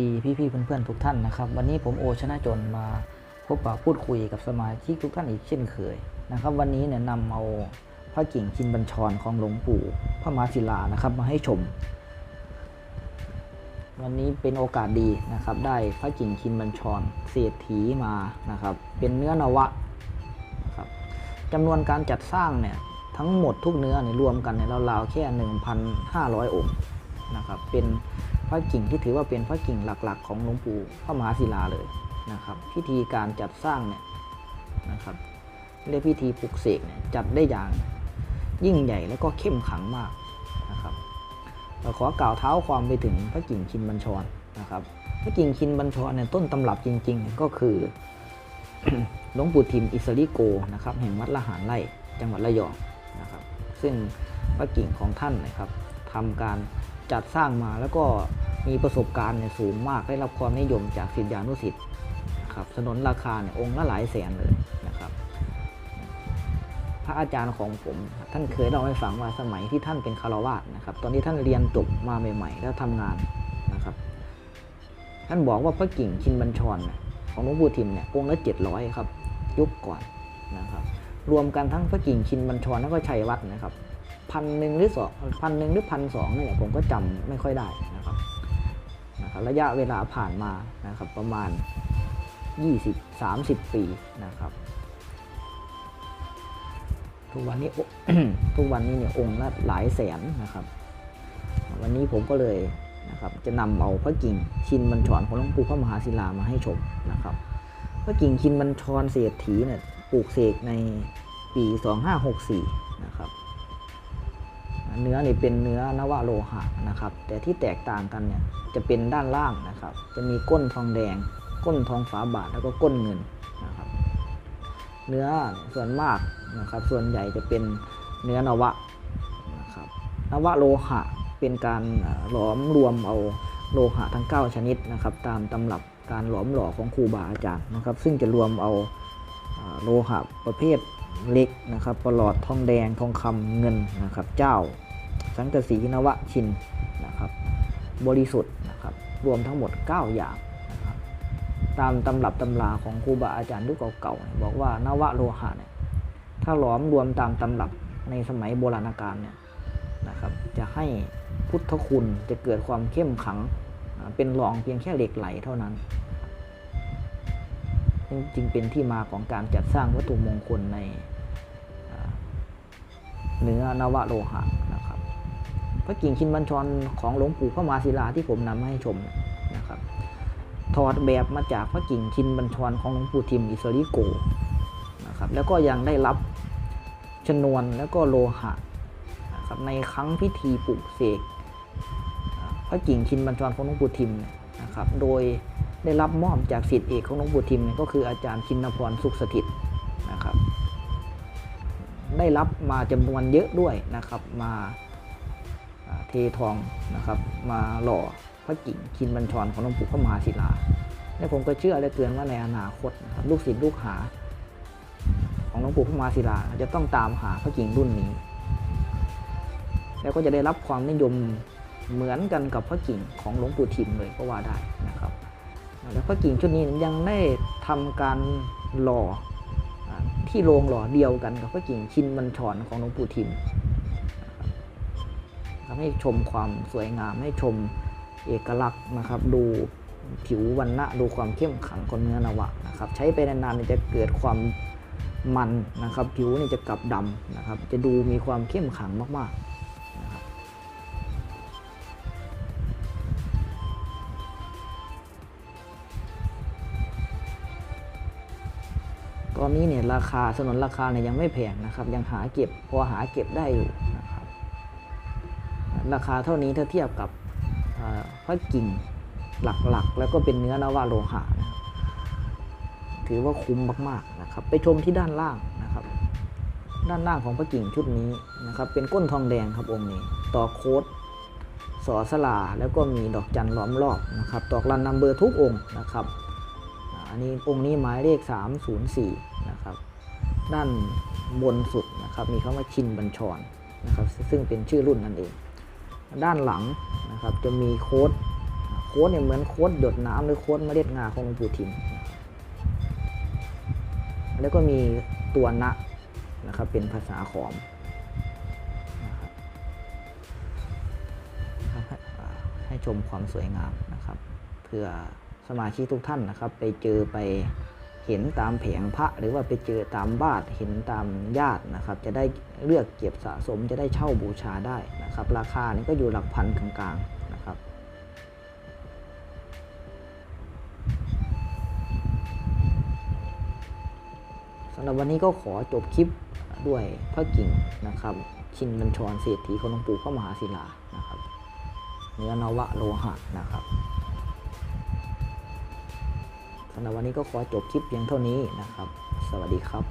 ดีพี่ๆเพื่อนๆทุกท่านนะครับ วันนี้ผมโอชนะจนมาพบปะพูดคุยกับสมาชิกทุกท่านอีกเช่นเคยนะครับ วันนี้เนี่ยนำเอาพระกิ่งชินบัญชรของหลวงปู่พระมาศิลานะครับมาให้ชม วันนี้เป็นโอกาสดีนะครับ ได้พระกิ่งชินบัญชรเศรษฐีมานะครับ เป็นเนื้อนวะนะครับจำนวนการจัดสร้างเนี่ยทั้งหมดทุกเนื้อเนี่ยรวมกันเนี่ยราวๆแค่ 1,500 องค์นะครับเป็น พระกิ่งที่ถือว่าเป็นพระกิ่งหลักๆ ของหลวงปู่พระมหาศิลาเลยนะครับพิธีการจัดสร้างเนี่ยนะครับเรียกพิธีปลุกเสกเนี่ยจัดได้อย่างยิ่งใหญ่และก็เข้มขังมากนะครับเราขอกล่าวเท้าความไปถึงพระกิ่งคินบัญชรนะครับพระกิ่งคินบัญชรเนี่ยต้นตำรับจริง ๆ ก็คือหลวงปู่ทิมอิสริโกนะครับแห่งวัดละหารไร่จังหวัดระยองนะครับซึ่งพระกิ่งของท่านนะครับทำการ จัดสร้างมาแล้วก็มีประสบการณ์เนี่ยสูงมากได้รับความนิยมจากศิษยานุศิษย์นะครับสนนราคาเนี่ยองค์ละหลายแสนเลยนะครับ พระอาจารย์ของผมท่านเคยเล่าให้ฟังว่าสมัยที่ท่านเป็นคารวาสนะครับ ตอนที่ท่านเรียนจบมาใหม่ ๆ แล้วทำงานนะครับ ท่านบอกว่าพระกิ่งชินบัญชรเนี่ยของหลวงปู่ทิมเนี่ยองค์ละเจ็ดร้อยครับยุคก่อนนะครับ รวมกันทั้งพระกิ่งชินบัญชรแล้วก็ชัยวัฒน์นะครับ พันหนึ่งหรือสองพันหนึ่งหรือพันสองเนี่ยผมก็จำไม่ค่อยได้นะครับนะครับ ระยะเวลาผ่านมานะครับประมาณ 20-30 ปีนะครับ ทุกวันนี้ทุกวันนี้เนี่ยองค์ละหลายแสนนะครับ วันนี้ผมก็เลยนะครับจะนำเอาพระกิ่งชินบัญชรของหลวงปู่พระมหาศิลามาให้ชมนะครับ พระกิ่งชินบัญชรเศรษฐีเนี่ยปลูกเสกในปี 2564 นะครับ เนื้อนี่เป็นเนื้อนวโลหะนะครับ แต่ที่แตกต่างกันเนี่ยจะเป็นด้านล่างนะครับ จะมีก้นทองแดง ก้นทองฝาบาทแล้วก็ก้นเงินนะครับ เนื้อส่วนมากนะครับ ส่วนใหญ่จะเป็นเนื้อนวะนะครับนวะโลหะเป็นการหลอมรวมเอาโลหะทั้ง 9 ชนิดนะครับ ตามตำรับการหลอมหล่อของครูบาอาจารย์นะครับ ซึ่งจะรวมเอาโลหะประเภทเล็กนะครับประหลอดทองแดงทองคำเงินนะครับ เจ้า สังกสีนวะชินนะครับบริสุทธิ์นะครับรวมทั้งหมด 9 อย่างนะครับตามตำรับตำราของครูบาอาจารย์ยุคเก่าๆบอกว่านวะโลหะเนี่ยถ้าหลอมรวมตามตำรับในสมัยโบราณกาลเนี่ยนะครับจะให้พุทธคุณจะเกิดความเข้มขังเป็นรองเพียงแค่เหล็กไหลเท่านั้นซึ่งจึงเป็นที่มาของการจัดสร้างวัตถุมงคลในเนื้อนวะโลหะ พระกิ่งชินบัญชรของหลวงปู่พระมาศิลาที่ผมนำมาให้ชมนะครับถอดแบบมาจากพระกิ่งชินบัญชรของหลวงปู่ทิมอิสริโกนะครับแล้วก็ยังได้รับชนวนแล้วก็โลหะนะครับในครั้งพิธีปลุกเสกพระกิ่งชินบัญชรของหลวงปู่ทิมนะครับโดยได้รับมอบจากศิษย์เอกของหลวงปู่ทิมก็คืออาจารย์ชินพรสุขสถิตนะครับได้รับมาจำนวนเยอะด้วยนะครับมา เททองนะครับมาหล่อพระกิ่งชินบัญชรของหลวงปู่พระมหาศิลาและผมก็เชื่อและเตือนว่าในอนาคตนะครับลูกศิษย์ลูกหา ของหลวงปู่พระมหาศิลาจะต้องตามหาพระกิ่งรุ่นนี้ แล้วก็จะได้รับความนิยมเหมือนกันกับพระกิ่งของหลวงปู่ทิมเลยก็ว่าได้นะครับ แล้วพระกิ่งชุดนี้ยังได้ทำการหล่อที่โรงหล่อเดียวกันกับพระกิ่งชินบัญชรของหลวงปู่ทิม ให้ชมความสวยงามให้ชมเอกลักษณ์นะครับ ดูผิววันณะดูความเข้มขังของเนื้อนวะนะครับ ใช้ไปนานๆจะเกิดความมันนะครับ ผิวนี่จะกลับดำนะครับ จะดูมีความเข้มขังมากๆนะครับตอนนี้เนี่ยราคาสนนราคาเนี่ยยังไม่แพงนะครับ ยังหาเก็บพอหาเก็บได้อยู่ ราคาเท่านี้ถ้าเทียบกับเอ่อพระกิ่งหลักๆ แล้วก็เป็นเนื้อนวาโลหะนะถือว่าคุ้มมากๆนะครับ ไปชมที่ด้านล่างนะครับ ด้านล่างของพระกิ่งชุดนี้นะครับ เป็นก้นทองแดงครับองค์นี้ ต่อโคดสอสลาแล้วก็มีดอกจันล้อมรอบนะครับตอกรันนัมเบอร์ทุกองค์นะครับอันนี้องค์นี้หมายเลข 304นะครับด้านบนสุดนะครับมีคำว่าชินบัญชรนะครับซึ่งเป็นชื่อรุ่นนั่นเอง ด้านหลังนะครับจะมีโค้ดโค้ดเนี่ยเหมือนโค้ดหยดน้ำหรือโค้ดเมล็ดงาของหลวงปู่ทิมนแล้วก็มีตัวนะนะครับเป็นภาษาขอมให้ชมความสวยงามนะครับ เพื่อสมาชิกทุกท่านนะครับ ไปเจอไป เห็นตามแผงพระหรือว่าไปเจอตามบ้านเห็นตามญาตินะครับ จะได้เลือกเก็บสะสมจะได้เช่าบูชาได้นะครับ ราคานี่ก็อยู่หลักพันกลางๆนะครับสำหรับวันนี้ก็ขอจบคลิปด้วยพระกิ่งนะครับ ชินบัญชรเศรษฐีของหลวงปู่พระมหาศิลานะครับ เนื้อนวะโลหะนะครับ สำหรับวันนี้ก็ขอจบคลิปเพียงเท่านี้นะครับ สวัสดีครับ